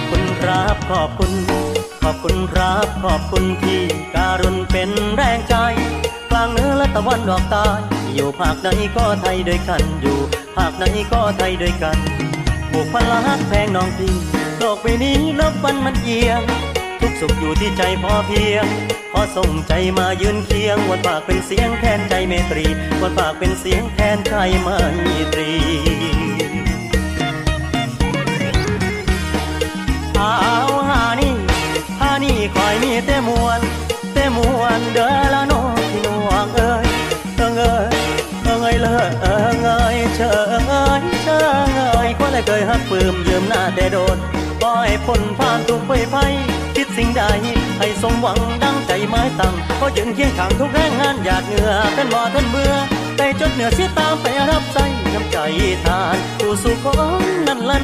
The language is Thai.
ขอบคุณ ขอบคุณครับขอบคุณที่การุณเป็นแรงใจ กลางเหนือและตะวันออกใต้อยู่ภาคไหนก็ไทยด้วยกันอยู่ภาคไหนก็ไทยด้วยกันผูกพลักแพงน้องพี่โลกใบนี้นับวันมันเอียง ทุกสุขอยู่ที่ใจพอเพียง ขอส่งใจมายืนเคียงวันปากเป็นเสียงแทนใจเมตรีวันปากเป็นเสียงแทนใจไมตรี นี่คอยมีแต่มวนแต่มวนเด้อละน้องพี่น้องเอ้ยเอิงเอ้ยเอิงเอ้ยเลยเอิงเอ้ยเชิงเอ้ยเชิงเอ้ยคนเลยเคยหักปลื้มยืมหน้าแต่โดนปล่อยพ้นผ่านทุกไปไฟคิดสิ่งใดให้สมหวังดังใจไม้ตั้งก็ยืนเคียงข้างทุกแรงงานหยาดเหงื่อเป็นบ่อท่านเบื่อได้จดเหนือเสียตามไปรับใจน้ำใจทานผู้สุขคนนั้นละ